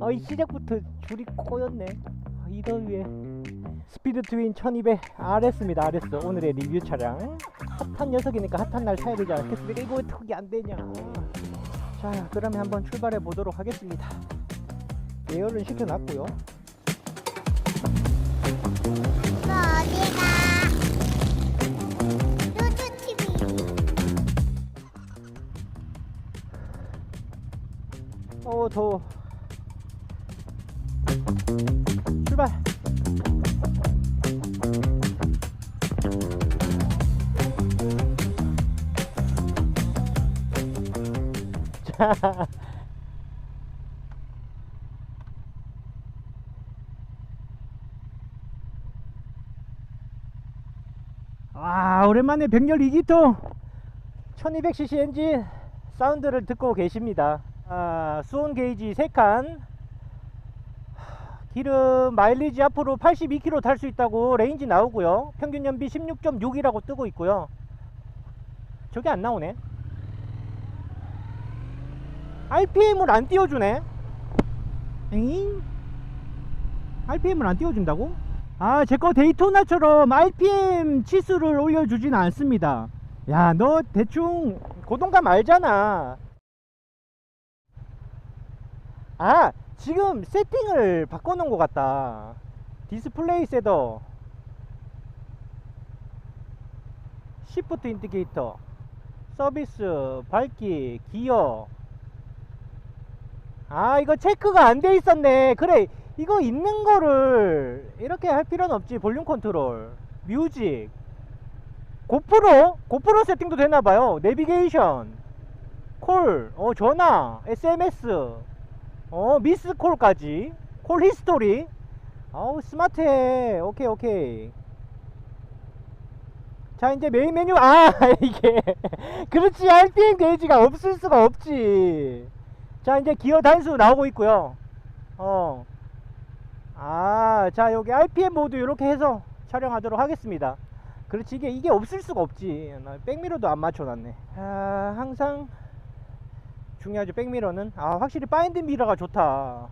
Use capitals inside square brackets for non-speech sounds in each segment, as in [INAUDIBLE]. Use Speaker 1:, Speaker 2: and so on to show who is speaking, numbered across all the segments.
Speaker 1: 아, 이 시작부터 줄이 꼬였네. 아, 이 더위에. 스피드 트윈 1200 RS입니다. RS 오늘의 리뷰 차량. 핫한 녀석이니까 핫한 날 사야 되지 않겠습니까? 이거 왜 턱이 안 되냐? 자, 그러면 한번 출발해 보도록 하겠습니다. 예열은 시켜놨고요.
Speaker 2: 이거 어디가? 뚜뚜 TV.
Speaker 1: 어, 더워. 출발. 자. 와, 오랜만에 백열 2기통 1200cc 엔진 사운드를 듣고 계십니다. 아, 수온 게이지 3칸. 기름 마일리지 앞으로 82km 탈 수 있다고 레인지 나오고요. 평균 연비 16.6이라고 뜨고 있고요. 저게 안 나오네. RPM을 안 띄워주네. 엥? RPM을 안 띄워준다고? 아, 제 거 데이토나처럼 RPM 치수를 올려주진 않습니다. 야, 너 대충 고동감 알잖아. 아, 지금 세팅을 바꿔놓은 것 같다. 디스플레이 셋더, 시프트 인디케이터, 서비스, 밝기, 기어. 아, 이거 체크가 안 돼 있었네. 그래, 이거 있는 거를 이렇게 할 필요는 없지. 볼륨 컨트롤, 뮤직, 고프로? 고프로 세팅도 되나봐요. 내비게이션, 콜, 어, 전화, SMS, 어, 미스콜까지. 콜 히스토리. 어우, 스마트해. 오케이, 오케이. 자, 이제 메인 메뉴. 아, [LAUGHS] 이게. 그렇지. RPM 게이지가 없을 수가 없지. 자, 이제 기어 단수 나오고 있고요. 어. 아, 자, 여기 RPM 모드 이렇게 해서 촬영하도록 하겠습니다. 그렇지. 이게, 이게 없을 수가 없지. 나 백미러도 안 맞춰놨네. 아, 항상 중요하죠. 백미러는. 아 확실히 바인드 미러가 좋다.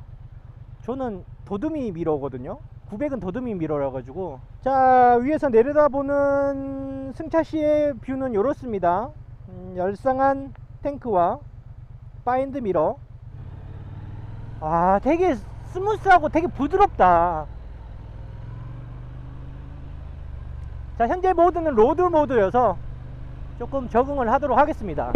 Speaker 1: 저는 도드미 미러거든요. 900은 도드미 미러라 가지고. 자 위에서 내려다보는 승차시의 뷰는 이렇습니다. 음, 열상한 탱크와 바인드 미러. 아 되게 스무스하고 되게 부드럽다. 자 현재 모드는 로드 모드여서 조금 적응을 하도록 하겠습니다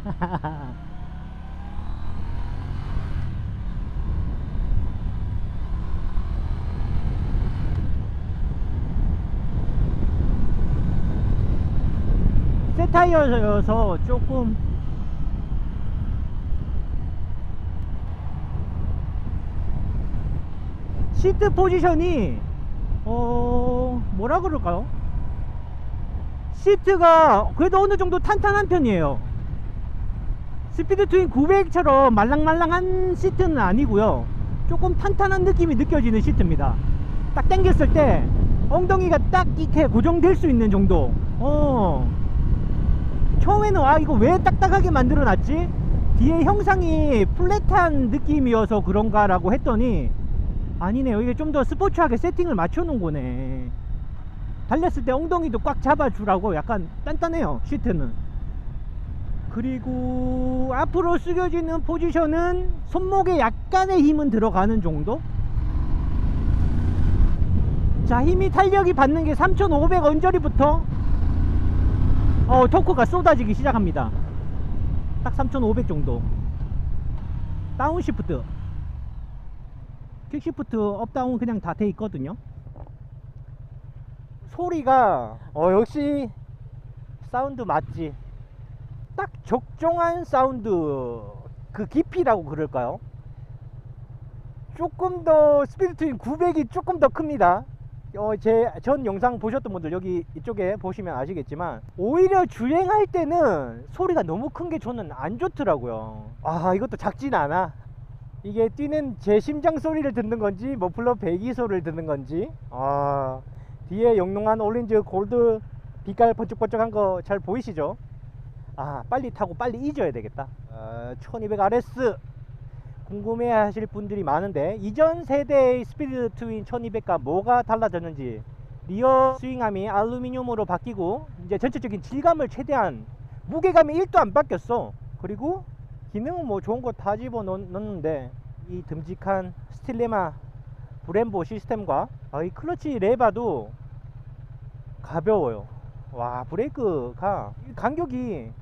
Speaker 1: [LAUGHS] 새 타이어여서 조금 시트 포지션이 어 뭐라 그럴까요? 시트가 그래도 어느 정도 탄탄한 편이에요. 스피드 트윈 900처럼 말랑말랑한 시트는 아니고요. 조금 탄탄한 느낌이 느껴지는 시트입니다. 딱 당겼을 때 엉덩이가 딱 이렇게 고정될 수 있는 정도. 어. 처음에는 아 이거 왜 딱딱하게 만들어 놨지? 뒤에 형상이 플랫한 느낌이어서 그런가 라고 했더니 아니네요. 이게 좀 더 스포츠하게 세팅을 맞춰 놓은 거네. 달렸을 때 엉덩이도 꽉 잡아주라고 약간 단단해요 시트는 그리고 앞으로 숙여지는 포지션은 손목에 약간의 힘은 들어가는 정도? 자 힘이 탄력이 받는 게 3500 언저리부터. 어 토크가 쏟아지기 시작합니다. 딱 3500 정도. 다운시프트. 퀵시프트 업다운 그냥 다 돼 있거든요. 소리가 어 역시 사운드 맞지 딱 적정한 사운드 그 깊이라고 그럴까요? 조금 더 스피드 트윈 900이 조금 더 큽니다. 어, 제 전 영상 보셨던 분들 여기 이쪽에 보시면 아시겠지만 오히려 주행할 때는 소리가 너무 큰 게 저는 안 좋더라고요. 아 이것도 작진 않아. 이게 뛰는 제 심장 소리를 듣는 건지 머플러 배기 소리를 듣는 건지 아 뒤에 영롱한 오렌지 골드 빛깔 번쩍번쩍한 거 잘 보이시죠? 아 빨리 타고 빨리 잊어야 되겠다. 어, 1200RS 궁금해 하실 분들이 많은데 이전 세대의 스피드 트윈 1200과 뭐가 달라졌는지 리어 스윙함이 알루미늄으로 바뀌고 이제 전체적인 질감을 최대한 무게감이 1도 안 바뀌었어. 그리고 기능은 뭐 좋은 거 다 집어 넣- 넣는데 이 듬직한 스틸레마 브렘보 시스템과 아, 이 클러치 레바도 가벼워요. 와 브레이크가 이 간격이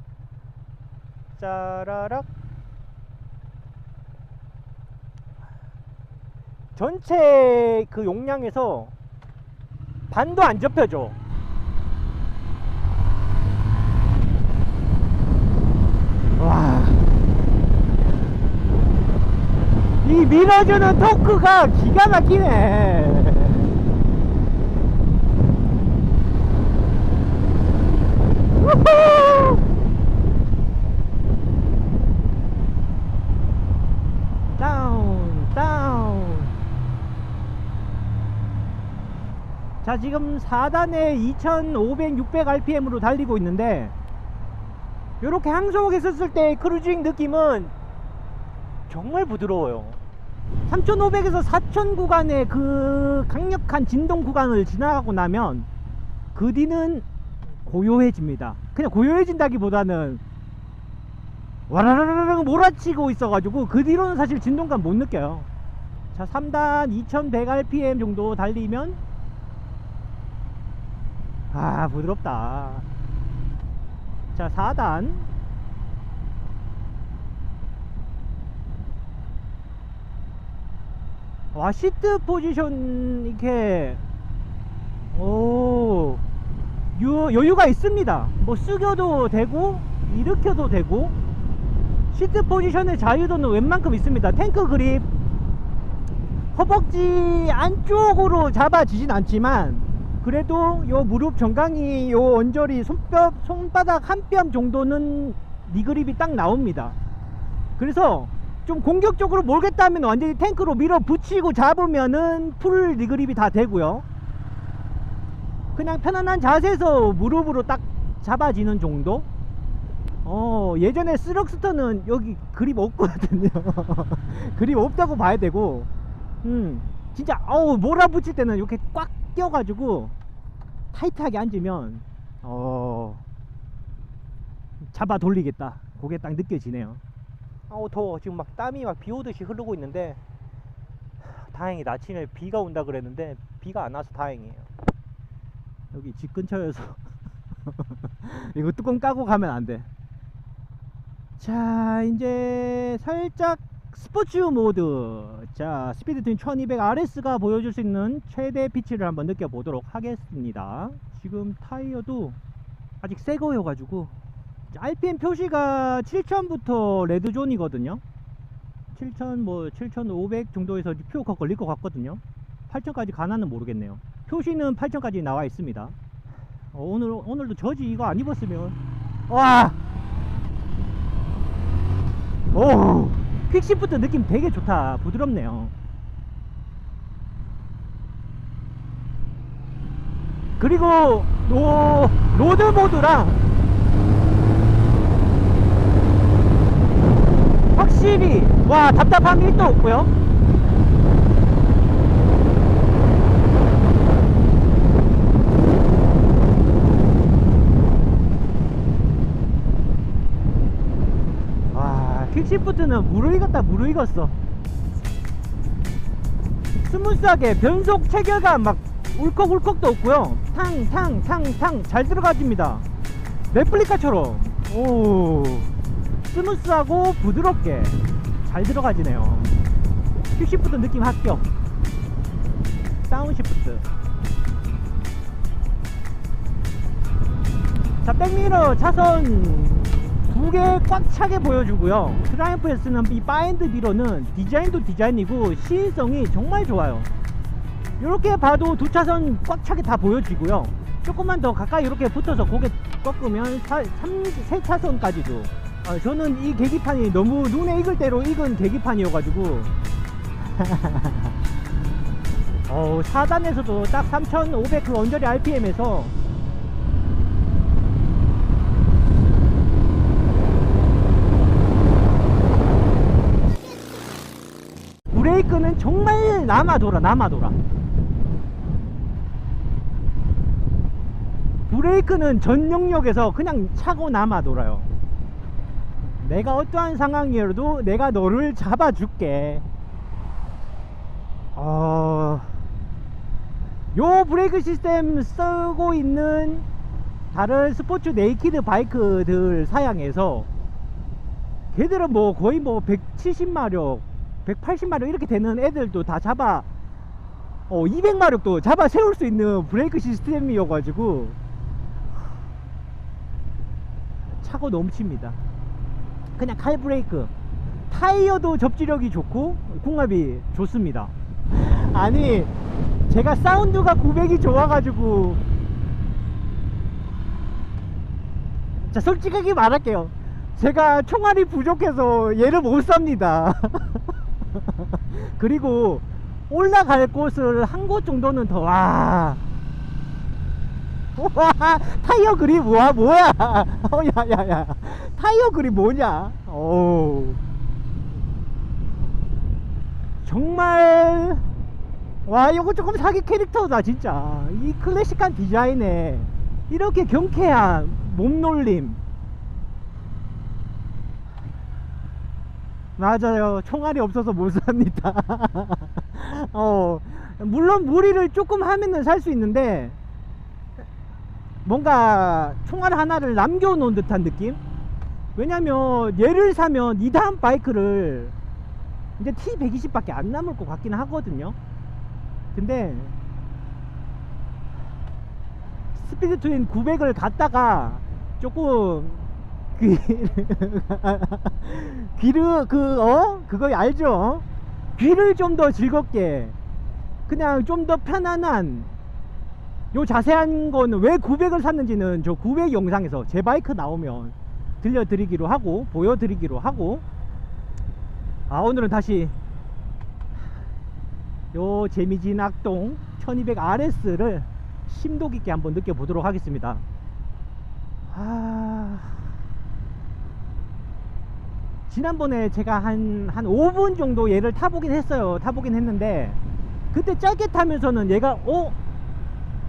Speaker 1: 짜라락 전체 그 용량에서 반도 안 접혀져 와. 이 밀어주는 토크가 기가 막히네. 우후! 다운, 다운. 자, 지금 4단에 2500, 600rpm으로 달리고 있는데, 이렇게 항속에 섰을 때 크루징 느낌은 정말 부드러워요. 3500에서 4000 구간의 그 강력한 진동 구간을 지나가고 나면 그 뒤는 고요해집니다. 그냥 고요해진다기보다는 와라라라락 몰아치고 있어가지고 그 뒤로는 사실 진동감 못 느껴요. 자, 3단 2100rpm 정도 달리면 아, 부드럽다. 자, 4단. 와 시트 포지션 이렇게. 오 유, 여유가 있습니다. 뭐 숙여도 되고 일으켜도 되고 시트 포지션의 자유도는 웬만큼 있습니다. 탱크 그립. 허벅지 안쪽으로 잡아지진 않지만 그래도 요 무릎 정강이 요 언저리 손뼉 손바닥 한 뼘 정도는 니그립이 딱 나옵니다 그래서 좀 공격적으로 몰겠다 하면 완전히 탱크로 밀어 붙이고 잡으면은 풀 리그립이 다 되고요. 그냥 편안한 자세에서 무릎으로 딱 잡아지는 정도? 어, 예전에 스럭스터는 여기 그립 없거든요. [LAUGHS] 그립 없다고 봐야 되고, 음, 진짜, 어우, 몰아붙일 때는 이렇게 꽉 껴가지고, 타이트하게 앉으면, 어, 잡아 돌리겠다. 그게 딱 느껴지네요. 아우 더워 지금 막 땀이 막 비 오듯이 흐르고 있는데 하, 다행히 아침에 비가 온다 그랬는데 비가 안 와서 다행이에요 여기 집 근처여서 [LAUGHS] 이거 뚜껑 까고 가면 안돼 자 이제 살짝 스포츠 모드. 자 스피드 튠 1200RS가 보여줄 수 있는 최대 피치를 한번 느껴보도록 하겠습니다. 지금 타이어도 아직 새 거여 가지고 RPM 표시가 7000부터 레드존이거든요. 7000 뭐 7500 정도에서 퓨어가 걸릴 것 같거든요. 8000까지 가나는 모르겠네요. 표시는 8000까지 나와 있습니다. 어, 오늘 오늘도 저지 이거 안 입었으면. 와! 오, 퀵시프트 느낌 되게 좋다. 부드럽네요. 그리고 노, 로드 모드랑 확실히 와 답답함이 1도 없고요. 와 퀵 시프트는 무르익었다 무르익었어. 스무스하게 변속 체결감 막 울컥울컥도 없고요. 탕탕탕탕 잘 들어가집니다. 레플리카처럼. 오. 스무스하고 부드럽게 잘 들어가지네요. 퀵시프트 느낌 합격. 다운시프트. 자 백미러 차선 두 개 꽉 차게 보여주고요. 트라이언프에서는 이 바인드 미러는 디자인도 디자인이고 시인성이 정말 좋아요. 이렇게 봐도 두 차선 꽉 차게 다 보여지고요. 조금만 더 가까이 이렇게 붙어서 고개 꺾으면 사, 3, 세 차선까지도. 아, 저는 이 계기판이 너무 눈에 익을 대로 익은 계기판이어가지고. [LAUGHS] 어, 4단에서도 딱 3500 그 언저리 RPM에서 브레이크는 정말 남아 돌아 남아 돌아. 브레이크는 전 영역에서 그냥 차고 남아 돌아요. 내가 어떠한 상황이어도 내가 너를 잡아줄게. 어... 요 브레이크 시스템 쓰고 있는 다른 스포츠 네이키드 바이크들 사양에서 걔들은 뭐 거의 뭐 170마력 180마력 이렇게 되는 애들도 다 잡아 어 200마력도 잡아 세울 수 있는 브레이크 시스템이어가지고 차고 넘칩니다. 그냥 칼 브레이크. 타이어도 접지력이 좋고 궁합이 좋습니다. 아니 제가 사운드가 900이 좋아가지고 자 솔직하게 말할게요. 제가 총알이 부족해서 얘를 못 삽니다 [LAUGHS] [LAUGHS] 그리고 올라갈 곳을 한 곳 정도는 더 와. 와 타이어 그립 와 뭐야? [LAUGHS] 어 야야야. 타이어 그립 뭐냐? 오 정말 와 이거 조금 사기 캐릭터다 진짜. 이 클래식한 디자인에 이렇게 경쾌한 몸놀림 맞아요. 총알이 없어서 못 삽니다. [LAUGHS] 어 물론 무리를 조금 하면은 살 수 있는데 뭔가 총알 하나를 남겨 놓은 듯한 느낌? 왜냐면 얘를 사면 이 다음 바이크를 이제 T120 밖에 안 남을 것 같긴 하거든요. 근데 스피드 트윈 900을 갖다가 조금 그 귀를 그 어? 그거 알죠? 귀를 좀 더 즐겁게 그냥 좀 더 편안한 요 자세한 거는 왜 900을 샀는지는 저 900 영상에서 제 바이크 나오면 들려드리기로 하고 보여드리기로 하고 아 오늘은 다시 요 재미진 악동 1200RS를 심도 깊게 한번 느껴보도록 하겠습니다 아... 지난번에 제가 한, 한 5분 정도 얘를 타보긴 했어요. 타보긴 했는데, 그때 짧게 타면서는 얘가, 어?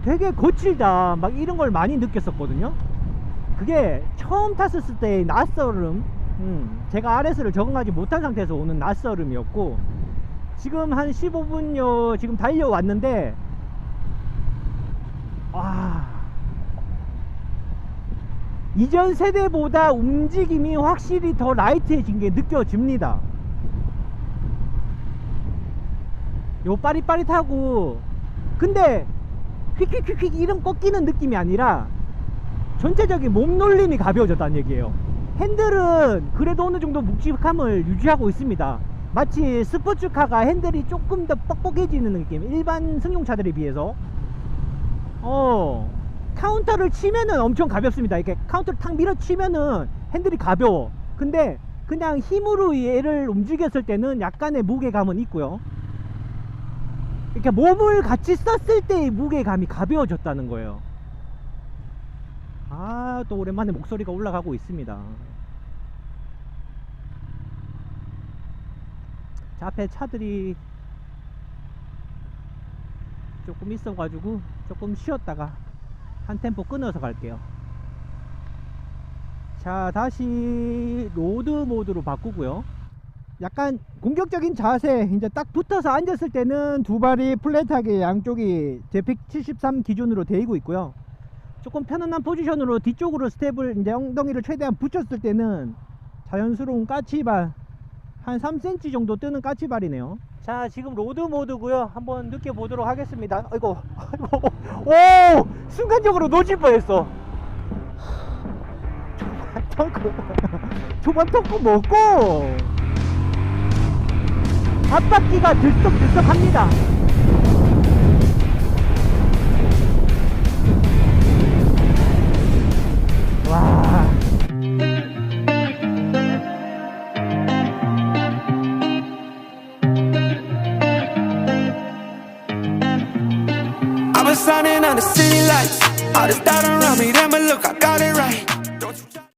Speaker 1: 되게 거칠다. 막 이런 걸 많이 느꼈었거든요. 그게 처음 탔을 때의 낯설음, 음, 제가 RS를 적응하지 못한 상태에서 오는 낯설음이었고, 지금 한 15분여 지금 달려왔는데, 와, 이전 세대보다 움직임이 확실히 더 라이트해진 게 느껴집니다. 요 빠릿빠릿하고 근데 휙휙휙휙 이런 꺾이는 느낌이 아니라 전체적인 몸놀림이 가벼워졌다는 얘기예요. 핸들은 그래도 어느 정도 묵직함을 유지하고 있습니다. 마치 스포츠카가 핸들이 조금 더 뻑뻑해지는 느낌. 일반 승용차들에 비해서. 어, 카운터를 치면은 엄청 가볍습니다. 이렇게 카운터를 탁 밀어치면은 핸들이 가벼워. 근데 그냥 힘으로 얘를 움직였을 때는 약간의 무게감은 있고요. 이렇게 몸을 같이 썼을 때의 무게감이 가벼워졌다는 거예요. 아, 또 오랜만에 목소리가 올라가고 있습니다. 자, 앞에 차들이 조금 있어가지고 조금 쉬었다가 한 템포 끊어서 갈게요. 자, 다시 로드 모드로 바꾸고요. 약간 공격적인 자세, 이제 딱 붙어서 앉았을 때는 두 발이 플랫하게 양쪽이 제 173 기준으로 되고 있고요. 조금 편안한 포지션으로 뒤쪽으로 스텝을 이제 엉덩이를 최대한 붙였을 때는 자연스러운 까치발 한 3cm 정도 뜨는 까치발이네요. 자, 지금 로드 모드고요. 한번 느껴보도록 하겠습니다. 아이고, 아이고, 오! 순간적으로 놓칠 뻔했어. 초반 턱, 초반 턱 먹고 앞바퀴가 들썩들썩합니다.
Speaker 3: All this doubt around me, then but look, I got